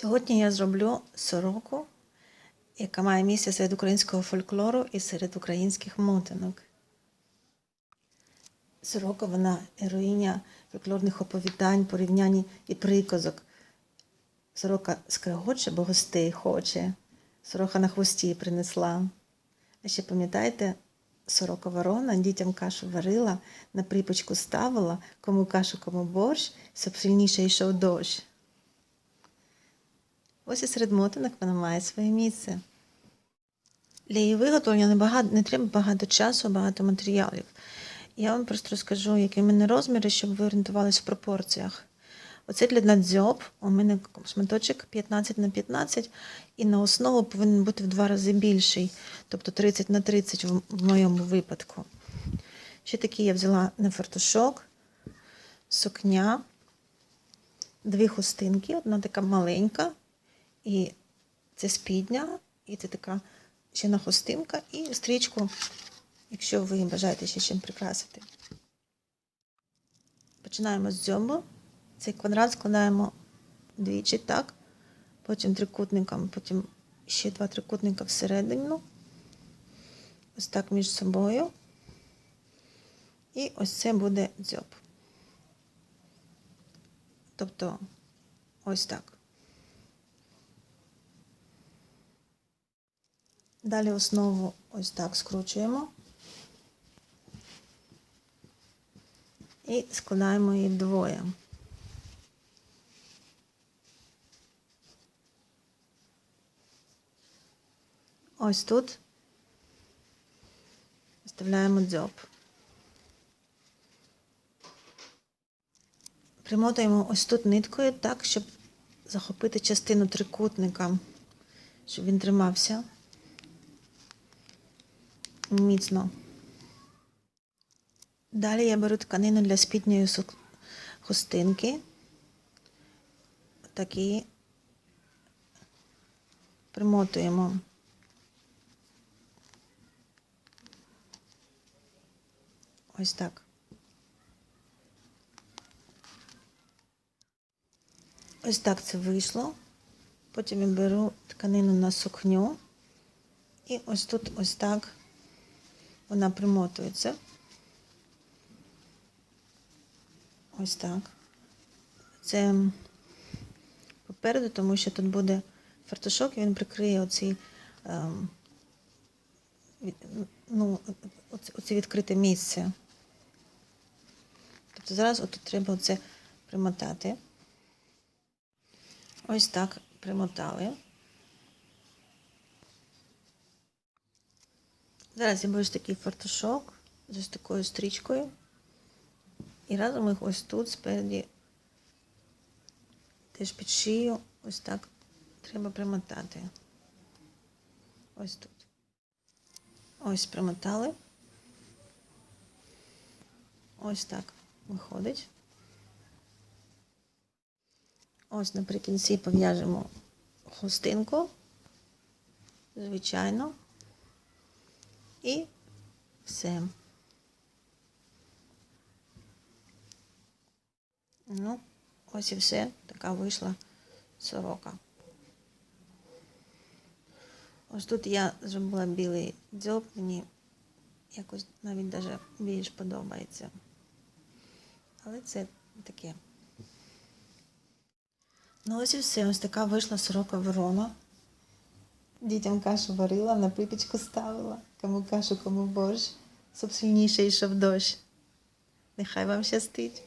Сьогодні я зроблю сороку, яка має місце серед українського фольклору і серед українських мотанок. Сорока вона героїня фольклорних оповідань, порівнянь і приказок. Сорока скрегоче, бо гостей хоче. Сорока на хвості принесла. А ще пам'ятаєте, сорока ворона дітям кашу варила, на припочку ставила, кому кашу, кому борщ, щоб сильніше йшов дощ. Ось і серед мотанок вона має своє місце. Для її виготовлення не, багато, не треба багато часу, багато матеріалів. Я вам просто розкажу, які в мене розміри, щоб ви орієнтувалися в пропорціях. Оце для дзьоб, у мене шматочок 15 на 15, і на основу повинен бути в два рази більший, тобто 30 на 30 в, в моєму випадку. Ще такі я взяла на фартушок, сукня, дві хустинки, одна така маленька, і це спідня, і це така ще на хустинка, і стрічку, якщо ви бажаєте ще чим прикрасити. Починаємо з дзьобу. Цей квадрат складаємо двічі, так, потім трикутником, потім ще два трикутника всередину. Ось так між собою. І ось це буде дзьоб. Тобто ось так. Далі основу ось так скручуємо і складаємо її вдвоє. Ось тут вставляємо дзьоб. Примотуємо ось тут ниткою так, щоб захопити частину трикутника, щоб він тримався міцно. Далі я беру тканину для спідньої хустинки. Такі примотуємо. Ось так. Ось так це вийшло. Потім я беру тканину на сукню. І ось тут ось так вона примотується. Ось так. Це попереду, тому що тут буде фартушок, і він прикриє оці, ем, ну, оце відкрите місце. Тобто зараз отут треба оце примотати. Ось так примотали. Зараз я беру такий фартушок з ось такою стрічкою. І разом їх ось тут спереді, теж під шию, ось так треба примотати. Ось тут. Ось примотали. Ось так виходить. Ось наприкінці пов'яжемо хустинку, звичайно. І все. Ну, ось і все. Така вийшла сорока. Ось тут я зробила білий дзьоб, мені якось навіть даже більш подобається. Але це таке. Ну, ось і все. Ось така вийшла сорока ворона. Дітям кашу варила, на припічку ставила. Кому кашу, кому борщ, щоб сильніше йшов дощ. Нехай вам щастить.